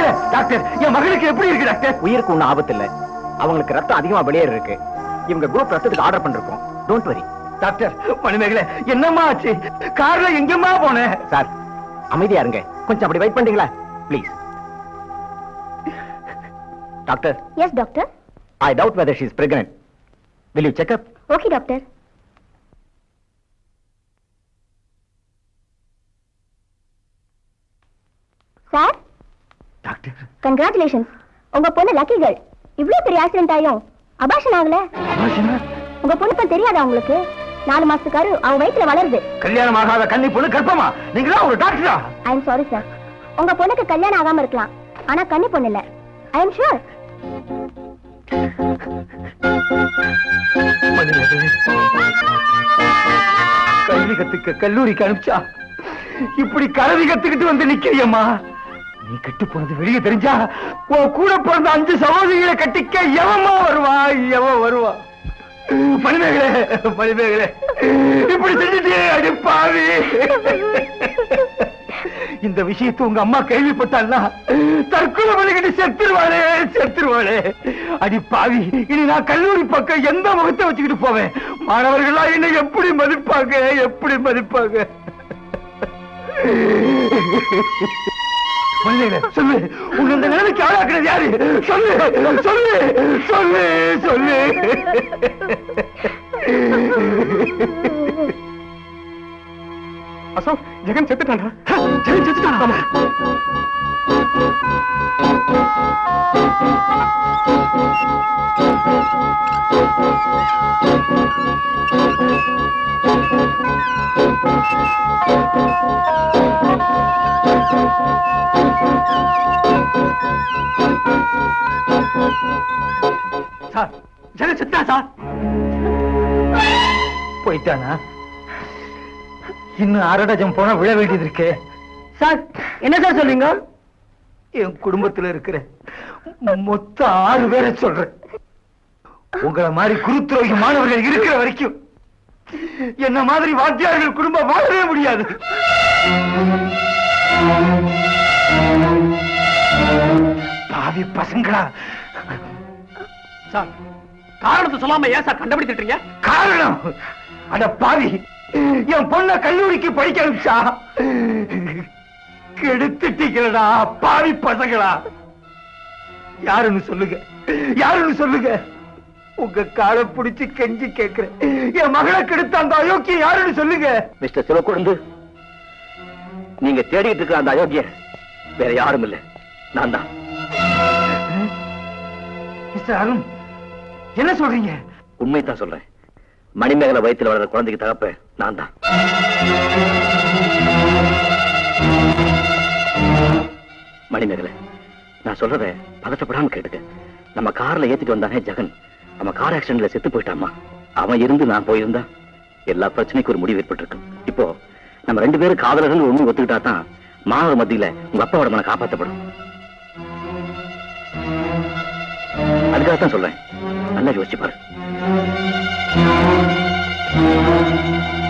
Manimekalai doctor? என் மகளுக்கு எப்படி இருக்கு டாக்டர்? உயிருக்கு ஒன்றும் ஆபத்து இல்ல அவங்களுக்கு ரத்தம் அதிகமா வெளியேற இருக்கு. இவங்க குரூப் ரத்தத்துக்கு ஆர்டர் பண்ணிருக்கோம். டோன்ட் வரி டாக்டர் மணிமேகலை என்னம்மா ஆச்சு? கார்ல எங்கம்மா போனேன்? சார் அமைதியா இருங்க. கொஞ்சம் அப்படி வெயிட் பண்றீங்களா? Please doctor. Yes doctor I doubt whether she is pregnant will you check up okay doctor sir doctor congratulations உங்க பொண்ணு லக்கி கேர்ள் இவ்வளவு பெரிய ஆக்சிடென்ட் ஆயும். அபாஷன் ஆகல? உங்க பொண்ணு தெரியாதா உங்களுக்கு? நாலு மாசத்துக்காரு அவ வயித்துல வளருது. கல்யாணம் ஆகாத கன்னி பொண்ணு கர்ப்பமா? நீங்களா ஒரு டாக்டரா ஐ எம் சாரி சார் உங்க பொண்ணுக்கு கல்யாணம் ஆகாம இருக்கலாம். ஆனா கன்னி பொண்ணு இல்ல. ஐ எம் ஷூர் கல்வி கத்துக்க கல்லூரிக்கு அனுப்பிச்சா? இப்படி கல்வி கத்துக்கிட்டு வந்து நிக்கிறியம்மா? நீ கெட்டு போனது வெளியே தெரிஞ்சா உன் கூட பிறந்த அஞ்சு சகோதரிகளை கட்டிக்க எவமா வருவா எவன் வருவா. மணிமேகலை மணிமேகலை இப்படி செஞ்சுட்டே அடி பாவி. இந்த விஷயத்தை உங்க அம்மா கேள்விப்பட்டான்னா தற்கொலை பண்ணிக்கிட்டு செத்துருவாளே செத்துருவாளே. அடி பாவி இனி நான் கல்லூரி பக்கம் எந்த முகத்தை வச்சுக்கிட்டு போவேன்? மாணவர்களா என்னை எப்படி மதிப்பாங்க எப்படி மதிப்பாங்க? சொல்லு. உன்னை இந்த நிலைமைக்கு ஆளாக்குறது யாரு? சொல்லு சொல்லு சொல்லு சொல்லு. அசோக் ஜெகன் செத்துட்டானா ஜெகன் செத்துட்டானா? இன்னும் அரை டஜன் போனா விழ வேண்டியது இருக்கு. சார் என்ன சார் சொல்றீங்க? என் குடும்பத்துல இருக்கிற மொத்த ஆறு பேரை சொல்றேன். உங்களை மாதிரி குருத்துரோகி மாணவர்கள் இருக்கிற வரைக்கும் என்ன மாதிரி வாத்தியார்கள் குடும்பம் வாழவே முடியாது. பாவி பசங்களா. சார் காரணத்தை சொல்லாம ஏன் சார் கண்டுபிடிச்சிட்டீங்க காரணம்? அட பாவி. என் பொண்ண கல்லூரிக்கு படிக்க அனுப்பிச்சா? கெடுத்துட்டீங்களா பாவி பசங்களா. யாருன்னு சொல்லுங்க. யாருன்னு சொல்லுங்க. உங்க காலை பிடிச்சு கெஞ்சி கேக்குறேன். என் மகளை கெடுத்த அந்த அயோக்கியம் யாருன்னு சொல்லுங்க. மிஸ்டர் சிவக்குழந்து நீங்க தேடிட்டு இருக்கிற அந்த அயோக்கிய வேற யாரும் இல்ல. நான் தான். மிஸ்டர் அருண் என்ன சொல்றீங்க? உண்மை தான் சொல்றேன். மணிமேகலை வயித்துல வளர்ற குழந்தைக்கு தகப்ப நான் தான். மணிமேகலை நான் சொல்றத பதட்டப்படாம கேட்டுக்க. நம்ம கார்ல ஏத்திட்டு வந்தானே ஜெகன். நம்ம கார் ஆக்சிடென்ட்ல செத்து போயிட்டாமா அவன் இருந்து நான் போயிருந்தா எல்லா பிரச்சனைக்கும் ஒரு முடிவு ஏற்பட்டிருக்கும் இப்போ நம்ம ரெண்டு பேரும் காதலர்கள் ஒண்ணு ஒத்துக்கிட்டா தான் மாணவர் மத்தியில உங்க அப்பாவோட மன காப்பாத்தப்படும். அதுக்காக தான் சொல்றேன். நல்லா யோசிச்சு பாரு. Thank you.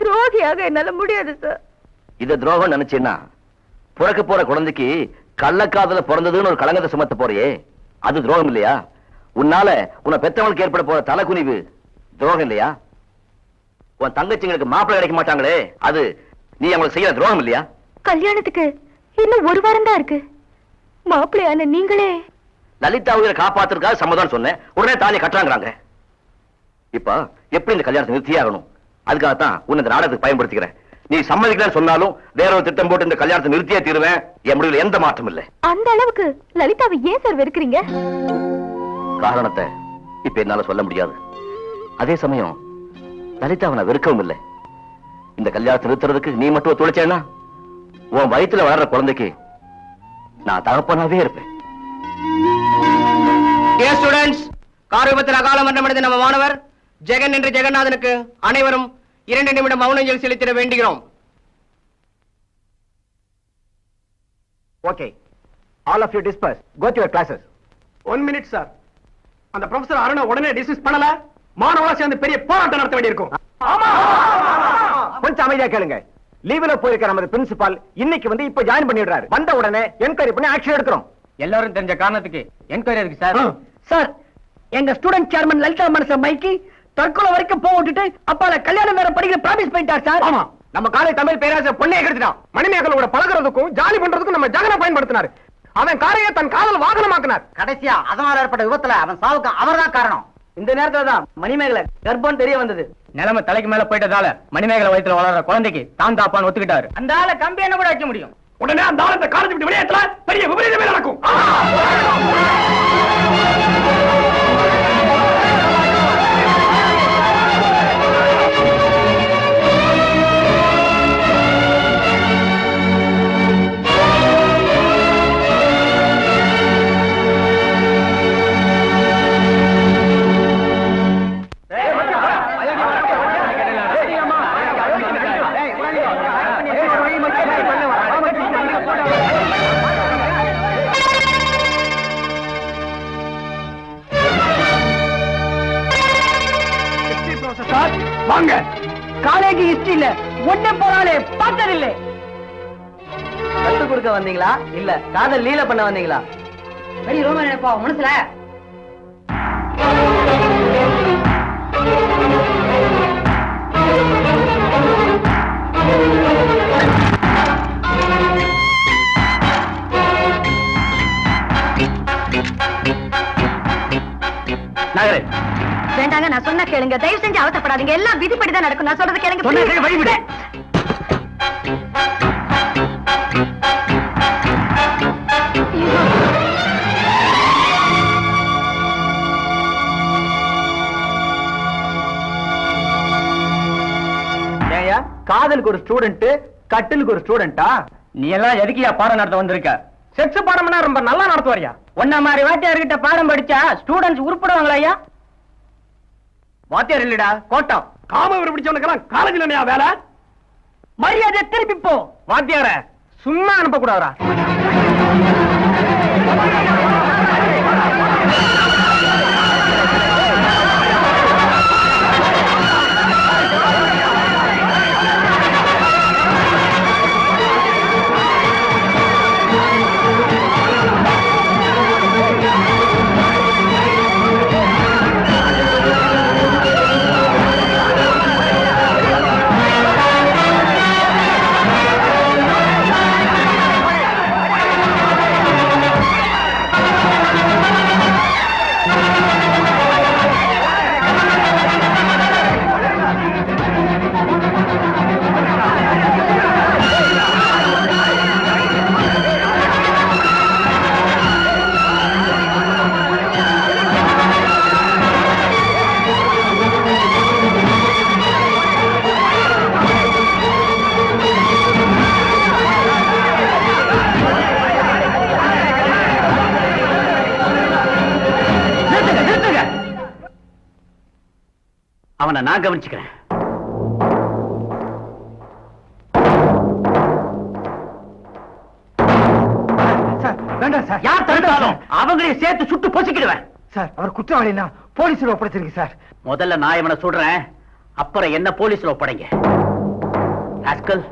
துரோகியாக என்னால முடியாது சார் இத துரோகம் நினைச்சேன்னா பிறக்க போற குழந்தைக்கு கள்ளக்காதல பிறந்ததுன்னு ஒரு களங்கத்தை சுமத்த போறியே. அது துரோகம் இல்லையா? உன்னால உன்னை பெத்தவனுக்கு ஏற்பட போற தலைக்குனிவு துரோகம் இல்லையா? உன் தங்கச்சிங்களுக்கு மாப்பிள்ளை கிடைக்க மாட்டாங்களே அது நீ அவங்களுக்கு செய்யற துரோகம் இல்லையா? கல்யாணத்துக்கு இன்னும் ஒரு வாரம் தான் இருக்கு. மாப்பிள்ளையான நீங்களே. லலிதா உயிரை காப்பாத்துறதுக்காக சம்மதம் சொன்னேன். உடனே தாலியை கட்டுறாங்கிறாங்க. இப்ப எப்படி இந்த கல்யாணத்தை நிறுத்தியே அதுக்காகத்தான் உன்னை இந்த நாடகத்துக்கு பயன்படுத்திக்கிறேன். நீ சம்மதிக்கலன்னு சொன்னாலும் வேற ஒரு திட்டம் போட்டு இந்த கல்யாணத்தை நிறுத்தியே தீருவேன். என் முடிவில் எந்த மாற்றம் இல்லை. அந்த அளவுக்கு லலிதாவை ஏன் சார் வெறுக்கிறீங்க? காரணத்தை இப்ப என்னால சொல்ல முடியாது. அதே சமயம் லலிதாவை நான் வெறுக்கவும் இல்லை. இந்த கல்யாணத்தை நிறுத்துறதுக்கு நீ மட்டும் ஒத்துழைச்சேன்னா உன் வயித்துல வளர்ற குழந்தைக்கு நான் தகப்பனாவே இருப்பேன். ஸ்டூடெண்ட்ஸ் கார் விபத்தில் அகால மரணமடைந்த நம்ம மாணவர் ஜெகன் என்ற ஜெகநாதனுக்கு அனைவரும் இரண்டு நிமிடம் மௌனஞ்சல் செலுத்திட வேண்டுகிறோம். Okay all of you disperse go to your classes one minute sir அந்த ப்ரொஃபசர் அருணை உடனே டிஸ்மிஸ் பண்ணல. மாணவர்களா சேர்ந்து பெரிய போராட்டம் நடத்த வேண்டியிருக்கும். கொஞ்சம் அமைதியா கேளுங்க. லீவ்ல போயிருக்கிற நமது பிரின்சிபால் இன்னைக்கு வந்து இப்ப ஜாயின் பண்ணிடுறாரு. வந்த உடனே என்கொயரி பண்ணி ஆக்ஷன் எடுக்கிறோம். எல்லாரும் தெரிஞ்ச காரணத்துக்கு என்கொயரி இருக்கு சார் சார் எங்க ஸ்டூடெண்ட் சேர்மன் லலிதா மனச மைக்கி தற்கொலை வரைக்கும் போக விட்டுட்டு அப்பால கல்யாணம் வேற படிக்கிற ப்ராமிஸ் பண்ணிட்டார் சார். ஆமா. நம்ம காலேஜ் தமிழ் பேராசிரியர் பொண்ணே கெடுத்துட்டான். மணிமேகலோட பழகுறதுக்கும் ஜாலி பண்றதுக்கும் நம்ம ஜகனை பயன்படுத்தினார். அவன் காரையை தன் காதல் வாகனமாக்கினார். கடைசியா அதனால ஏற்பட்ட விபத்துல அவன் சாவுக்கு அவர்தான் காரணம். இந்த நேரத்துல தான் மணிமேகலை கர்ப்பம் தெரிய வந்தது. நிலைமை தலைக்கு மேல போயிட்டதால மணிமேகலை வயித்துல வளர்ற குழந்தைக்கு தான் தாப்பான்னு ஒத்துக்கிட்டாரு. அந்த ஆளை கம்பி என்ன கூட வைக்க முடியும். உடனே அந்த ஆளத்தை காலேஜ் விட்டு வெளியேற்றல. பெரிய விபரீதமே நடக்கும். போங்க காலேஜ் ஹிஸ்டரி இல்ல ஒண்ணு போறாளே பார்த்ததில்லை. கத்து கொடுக்க வந்தீங்களா? இல்ல காதல் லீல பண்ண வந்தீங்களா? பெரிய ரோமன் நினைப்பா மனசுல? வேண்டாங்க நான் சொன்னா கேளுங்க தயவு செஞ்சு அவசப்படாதீங்க எல்லாம் விதிப்படி தான் நடக்கும். நான் சொல்றது கேளுங்க சொன்னா. கேளு, வழிவிடு. காதலுக்கு ஒரு ஸ்டூடெண்ட் கட்டிலுக்கு ஒரு ஸ்டூடெண்டா நீ எல்லாம் எதுக்கியா பாடம் நடத்த வந்திருக்க? செக்ஸ் பாடம்னா ரொம்ப நல்லா நடத்துவாரியா? ஒன்ன மாதிரி வாத்தியார்கிட்ட பாடம் படிச்சா ஸ்டூடெண்ட்ஸ் உருப்படுவாங்களா ஐயா வாத்தியார் இல்லடா கோட்டம். காம விரு பிடிச்சவனுக்கெல்லாம் காலேஜ்ல என்னையா வேலை? மரியாதை திருப்பி போ வாத்தியார சும்மா அனுப்ப கூடாதா அவனை நான் கவனிச்சுக்கிறேன். சார் வேண்டாம் சார். யார் தடுத்தாலும் அவங்களையும் சேர்த்து சுட்டு பொசுக்கிடுவேன். சார் அவர் குற்றவாளினா போலீஸ்ல ஒப்படைச்சிருக்கு சார். முதல்ல நான் இவனை சொல்றேன். அப்புறம் என்ன போலீஸ்ல ஒப்படைங்க. ராஸ்கல்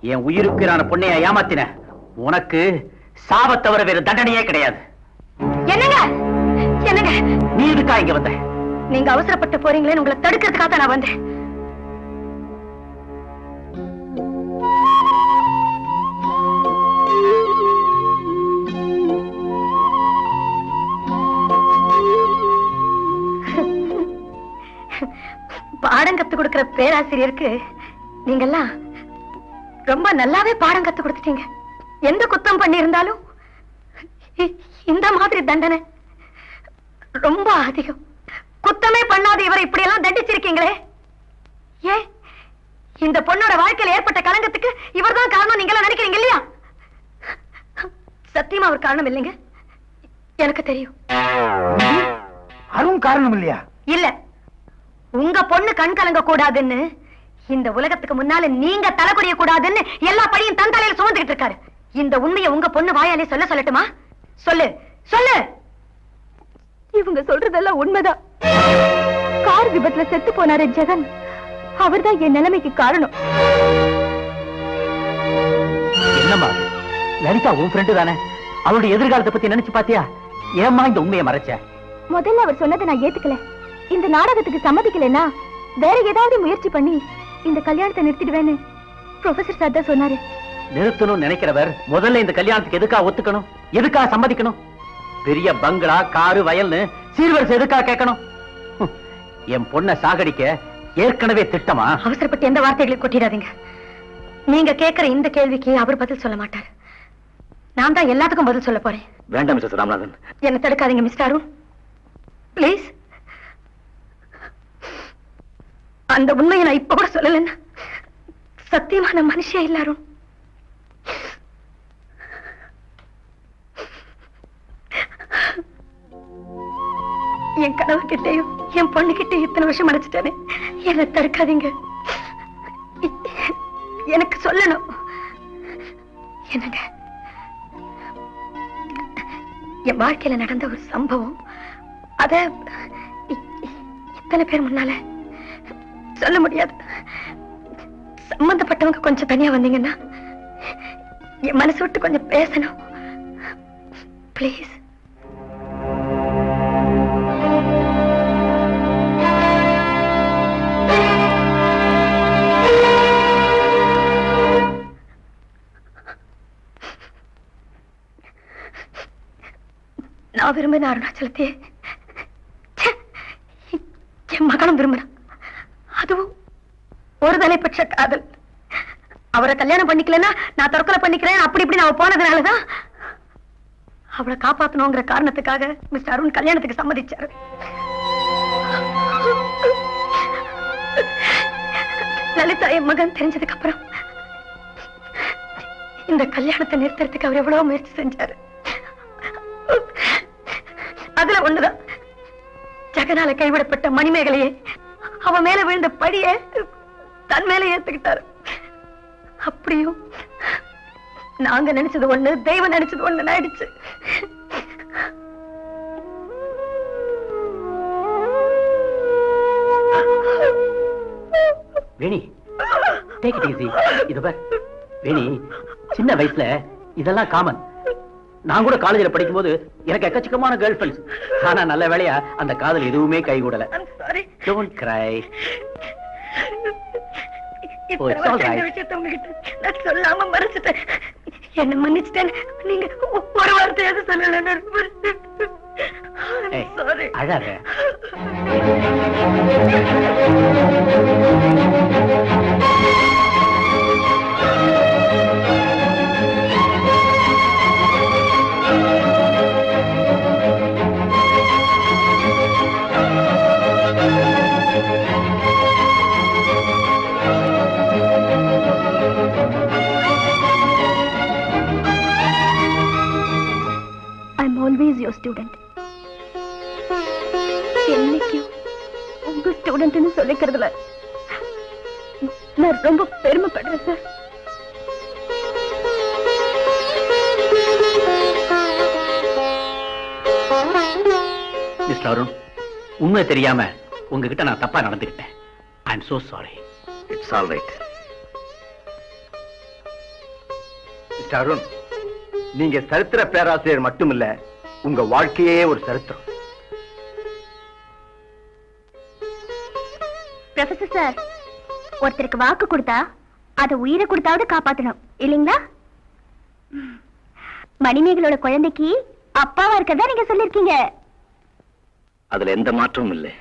என் உயிருக்குறான பொண்ணைய ஏமாத்தின. உனக்கு சாவத் தவிர வேறு தண்டனையே கிடையாது. என்னங்க? என்னங்க? நீ இதுக்கா இங்க வந்த? நீங்க அவசரப்பட்டு போறீங்களேன்னு உங்களை தடுக்கிறதுக்காக தான் நான் வந்தேன். பாடம் கத்து கொடுக்கிற பேராசிரியருக்கு நீங்கெல்லாம் ரொம்ப நல்லாவே பாடம் கத்து கொடுத்துட்டீங்க. எந்த குத்தம் பண்ணி இருந்தாலும் இந்த மாதிரி தண்டனை ரொம்ப அதிகம். குத்தமே பண்ணாத இவரை இப்படி எல்லாம் தண்டிச்சிருக்கீங்களே? ஏன் இந்த பொண்ணோட வாழ்க்கையில ஏற்பட்ட கலங்கத்துக்கு இவர்தான் காரணம் நீங்க நினைக்கிறீங்க இல்லையா? சத்தியமா அவர் காரணம் இல்லைங்க? எனக்கு தெரியும். அருண் காரணம் இல்லையா? இல்ல. உங்க பொண்ணு கண் கலங்க கூடாதுன்னு இந்த உலகத்துக்கு முன்னால நீங்க தலை குடிய கூடாதுன்னு எல்லா பழியும் தன் தலையில சுமந்துகிட்டு இருக்காரு. இந்த உண்மையை உங்க பொண்ணு வாயாலே சொல்ல சொல்லட்டுமா? சொல்லு சொல்லு. இவங்க சொல்றதெல்லாம் உண்மைதான். கார் விபத்துல செத்து போனாரு ஜெகன். அவர்தான் என் நிலைமைக்கு காரணம். என்னம்மா? லலிதா உன் ஃப்ரெண்டு தானே? அவளுடைய எதிர்காலத்தை பத்தி நினைச்சு பாத்தியா? ஏம்மா இந்த உண்மையை மறைச்ச? முதல்ல அவர் சொன்னதை நான் ஏத்துக்கல. இந்த நாடகத்துக்கு சம்மதிக்கலைன்னா வேற ஏதாவது முயற்சி பண்ணி இந்த கல்யாணத்தை நிறுத்திடுவேன்னு ப்ரொஃபசர் சார் தான் சொன்னாரு. நிறுத்தணும்னு நினைக்கிறவர் முதல்ல இந்த கல்யாணத்துக்கு எதுக்கா ஒத்துக்கணும்? எதுக்கா சம்மதிக்கணும்? பெரிய பங்களா காரு வயல்னு சீர்வரிசை எதுக்கா கேட்கணும்? என் பொண்ண சாகடிக்க ஏற்கனவே திட்டமா? அவசரப்பட்டு எந்த வார்த்தைகளை கொட்டிடாதீங்க. நீங்க கேக்குற இந்த கேள்விக்கு அவர் பதில் சொல்ல மாட்டார். நான் தான் எல்லாத்துக்கும் பதில் சொல்ல போறேன். வேண்டாம் மிஸ்டர் ராமநாதன். என்ன தடுக்காதீங்க மிஸ்டர் அருண். ப்ளீஸ் அந்த உண்மையை நான் இப்ப கூட சொல்லலைன்னா சத்தியமான மனுஷே இல்ல அருண்? என் கணவர்கிட்டயும் என் பொண்ணுகிட்டயும் இத்தனை வருஷம் அடைச்சிட்டேனே என்ன தடுக்காதீங்க. எனக்கு சொல்லணும். என்னங்க? என் வாழ்க்கையில நடந்த ஒரு சம்பவம். அத இத்தனை பேர் முன்னால சொல்ல முடியாது. சம்பந்தப்பட்டவங்க கொஞ்சம் தனியா வந்தீங்கன்னா என் மனசு விட்டு கொஞ்சம் பேசணும். பிளீஸ் நான் விரும்பின அருணாச்சலத்தையே என் மகனும் விரும்பினான் அதுவும் ஒரு தலைப்பட்ச காதல். அவரை கல்யாணம் பண்ணிக்கலன்னா நான் தற்கொலை பண்ணிக்கிறேன் அப்படி இப்படி நான் போனதுனாலதான் அவளை காப்பாத்தணுங்கிற காரணத்துக்காக மிஸ்டர் அருண் கல்யாணத்துக்கு சம்மதிச்சாரு. லலிதா என் மகன் தெரிஞ்சதுக்கு அப்புறம் இந்த கல்யாணத்தை நிறுத்துறதுக்கு அவர் எவ்வளவு முயற்சி செஞ்சாரு. அதுல ஒண்ணுதான். ஜெகனால கைவிடப்பட்ட மணிமேகலையே அவ மேல விழுந்த படிய தன் மேல ஏத்துக்கிட்டாரு. அப்படியும் நாங்க நினைச்சது ஒண்ணு தெய்வம் நினைச்சது ஒண்ணு ஆயிடுச்சு. வேணி டேக் இட் ஈஸி இது பார். வேணி சின்ன வயசுல இதெல்லாம் காமன் நான் கூட காலேஜ்ல படிக்கும்போது எனக்கு எக்கச்சக்கமான கேர்ள் ஃபிரெண்ட்ஸ் ஆனா நல்ல வேளையா அந்த காதல் எதுவுமே கை கூடல. சாரி டோன்ட் கிரை சொல்லாம மறைச்சிட்டேன் என்ன மன்னிச்சிட்டேன். நீங்க ஒரு வார்த்தையாவது சொல்லல அழாத. யோர் ஸ்டூடெண்ட் என்னைக்கும் உங்க ஸ்டூடெண்ட்னு சொல்லிக்கிறதுல நான் ரொம்ப பெருமைப்படுறேன் சார் மிஸ்டர் அருண் உண்மை தெரியாம உங்ககிட்ட நான் தப்பா நடந்துக்கிட்டேன் I am so sorry it's all right mister Arun நீங்க சரித்திர பேராசிரியர் மட்டுமில்ல உங்க வாழ்க்கையே ஒரு சரித்திரம். ப்ரொஃபசர் சார் ஒருத்தருக்கு வாக்கு கொடுத்தா அதை உயிரை கொடுத்தாவது காப்பாத்தணும். இல்லைங்களா? மணிமேகலோட குழந்தைக்கு அப்பாவா இருக்கதா நீங்க சொல்லிருக்கீங்க அதுல எந்த மாற்றமும் இல்லை.